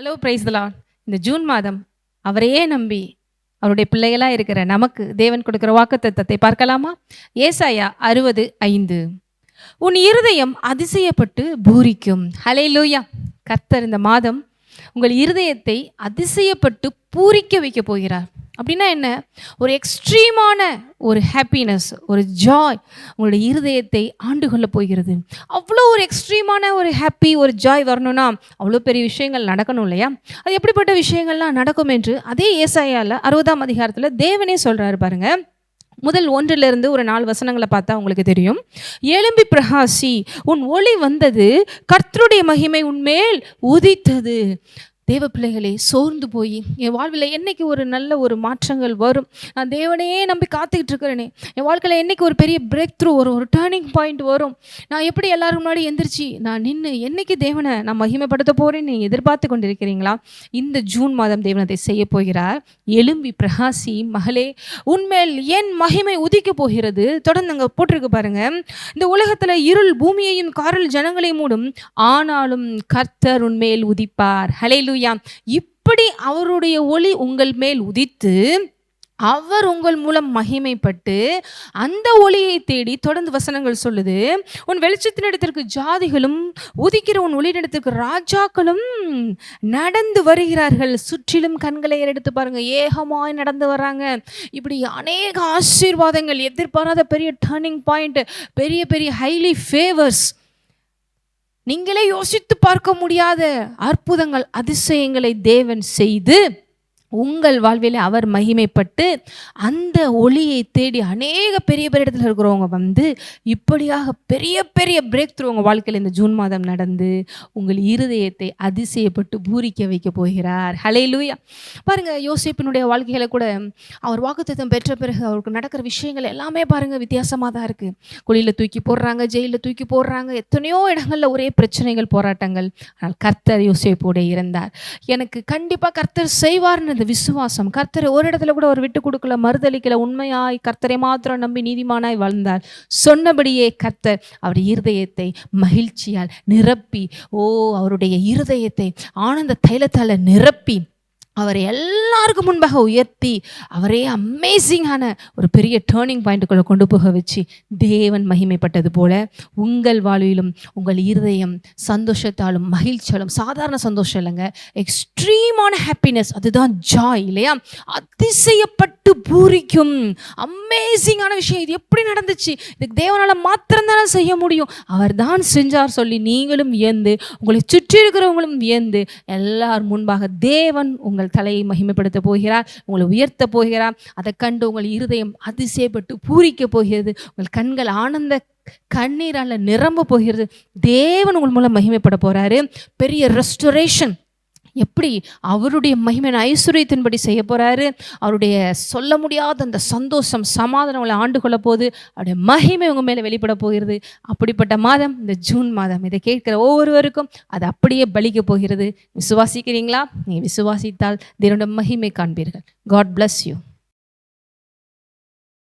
Hello பிரைஸ்தலா இந்த June மாதம் அவரையே நம்பி அவருடைய பிள்ளைகளாக இருக்கிற நமக்கு தேவன் கொடுக்கிற வாக்குத்தத்தை பார்க்கலாமா? ஏசாயா அறுபது ஐந்து. உன் இருதயம் அதிசயப்பட்டு பூரிக்கும். ஹலே லூயா கர்த்தர் இந்த மாதம் உங்கள் இருதயத்தை அதிசயப்பட்டு பூரிக்க வைக்க போகிறார். அப்படின்னா என்ன? ஒரு எக்ஸ்ட்ரீமான ஒரு ஹாப்பினஸ் ஒரு ஜாய் உங்களுடைய இருதயத்தை ஆண்டு கொள்ள போகிறது. அவ்வளோ ஒரு எக்ஸ்ட்ரீமான ஒரு ஹாப்பி ஒரு ஜாய் வரணும்னா அவ்வளோ பெரிய விஷயங்கள் நடக்கணும் இல்லையா? அது எப்படிப்பட்ட விஷயங்கள்லாம் நடக்கும் என்று அதே ஏசாயால் அறுபதாம் அதிகாரத்தில் தேவனே சொல்கிறாரு பாருங்க. முதல் ஒன்றிலிருந்து ஒரு நாலு வசனங்களை பார்த்தா உங்களுக்கு தெரியும். எலும்பி பிரகாசி உன் ஒளி வந்தது கர்த்தருடைய மகிமை உன்மேல் உதித்தது. தேவ பிள்ளைகளே சோர்ந்து போய். என் வாழ்வில் என்னைக்கு ஒரு நல்ல ஒரு மாற்றங்கள் வரும்? நான் தேவனையே நம்பி காத்துக்கிட்டு இருக்கிறேனே. என் வாழ்க்கையில் என்னைக்கு ஒரு பெரிய பிரேக் த்ரூ வரும்? ஒரு டேர்னிங் பாயிண்ட் வரும்? நான் எப்படி எல்லாரும் முன்னாடி எந்திரிச்சு நான் நின்று என்னைக்கு தேவனை நான் மகிமைப்படுத்த போகிறேன்னு நீங்கள் எதிர்பார்த்து கொண்டிருக்கிறீங்களா? இந்த ஜூன் மாதம் தேவன் அதை செய்ய போகிறார். எலும்பி பிரகாசி மகளே உண்மையில் என் மகிமை உதிக்க போகிறது. தொடர்ந்து அங்கே போட்டிருக்கு பாருங்க. இந்த உலகத்தில் இருள் பூமியையும் காரல் ஜனங்களை மூடும். ஆனாலும் கர்த்தர் உண்மையில் உதிப்பார். ஹலே இப்படி அவருடைய ஒளி உங்கள் மேல் உதித்து அவர் உங்கள் மூலம் மகிமைப்பட்டு அந்த ஒளியை தேடி தொடர்ந்து வசனங்கள் சொல்லுது. உன் வெளிச்சத்தினிடத்திற்கு ஜாதிகளும் உதிக்கிற உன் ஒளியிடத்திற்கு ராஜாக்களும் நடந்து வருகிறார்கள். சுற்றிலும் கண்களை எடுத்து பாருங்க. ஏகமாய் நடந்து வராங்க இப்படி அநேக ஆசீர்வாதங்கள் எதிர்பாராத பெரிய டேர்னிங் பாயிண்ட் பெரிய பெரிய ஹைலி ஃபேவர்ஸ் நீங்களே யோசித்து பார்க்க முடியாத அற்புதங்கள் அதிசயங்களை தேவன் செய்து உங்கள் வாழ்வில் அவர் மகிமைப்பட்டு அந்த ஒளியை தேடி அநேக பெரிய பெரிய இடத்துல இருக்கிறவங்க வந்து இப்படியாக பெரிய பெரிய பிரேக் த்ரூ உங்கள் வாழ்க்கையில் இந்த ஜூன் மாதம் நடந்து உங்கள் இருதயத்தை அதிசயப்பட்டு பூரிக்க வைக்க போகிறார். ஹலே லூயா பாருங்கள் யோசிப்பினுடைய வாழ்க்கைகளை கூட அவர் வாக்குத்தத்தம் பெற்ற பிறகு அவருக்கு நடக்கிற விஷயங்கள் எல்லாமே பாருங்கள் வித்தியாசமாக தான் இருக்குது குழியில் தூக்கி போடுறாங்க ஜெயிலில் தூக்கி போடுறாங்க எத்தனையோ இடங்களில் ஒரே பிரச்சனைகள் போராட்டங்கள். ஆனால் கர்த்தர் யோசிப்போடு இருந்தார் எனக்கு கண்டிப்பாக கர்த்தர் செய்வார்னு அந்த விசுவாசம். கர்த்தரை ஒரு இடத்துல கூட ஒரு விட்டு கொடுக்கல மறுதளிக்கல உண்மையாய் கர்த்தரை மாத்திரம் நம்பி நீதிமானாய் வாழ்ந்தார். சொன்னபடியே கர்த்தர் அவர் இருதயத்தை மகிழ்ச்சியால் நிரப்பி ஓ அவருடைய இருதயத்தை ஆனந்த தைலத்தால் நிரப்பி அவரை எல்லாருக்கும் முன்பாக உயர்த்தி அவரே அமேசிங்கான ஒரு பெரிய டேர்னிங் பாயிண்ட்டுக்குள்ளே கொண்டு போக வச்சு தேவன் மகிமைப்பட்டது போல உங்கள் வாழ்விலும் உங்கள் இருதயம் சந்தோஷத்தாலும் மகிழ்ச்சியாலும் சாதாரண சந்தோஷம் இல்லைங்க எக்ஸ்ட்ரீமான ஹாப்பினஸ் அதுதான் ஜாய் இல்லையா? அதிசயப்பட்ட பூரிக்கும். அமேசிங்கான விஷயம். இது எப்படி நடந்துச்சு? இதுக்கு தேவனால் மாத்திரம்தானே செய்ய முடியும். அவர் தான் செஞ்சார் சொல்லி நீங்களும் வியந்து உங்களை சுற்றி இருக்கிறவங்களும் வியந்து எல்லார் முன்பாக தேவன் உங்கள் தலையை மகிமைப்படுத்த போகிறார் உங்களை உயர்த்த போகிறார். அதை கண்டு உங்கள் இருதயம் அதிசயப்பட்டு பூரிக்க போகிறது. உங்கள் கண்கள் ஆனந்த கண்ணீரால் நிரம்ப போகிறது. தேவன் உங்கள் மூலம் மகிமைப்பட போகிறாரு பெரிய ரெஸ்டரேஷன் எப்படி அவருடைய மகிமை ஐஸ்வர்யத்தின்படி செய்ய போகிறாரு அவருடைய சொல்ல முடியாத அந்த சந்தோஷம் சமாதானம் உங்களை ஆண்டு கொள்ள போகுது. அவருடைய மகிமை உங்கள் மேலே வெளிப்பட போகிறது. அப்படிப்பட்ட மாதம் இந்த ஜூன் மாதம் இதை கேட்குற ஒவ்வொருவருக்கும் அது அப்படியே பலிக்க போகிறது. விசுவாசிக்கிறீங்களா? நீ விசுவாசித்தால் தினோட மகிமை காண்பீர்கள். God bless you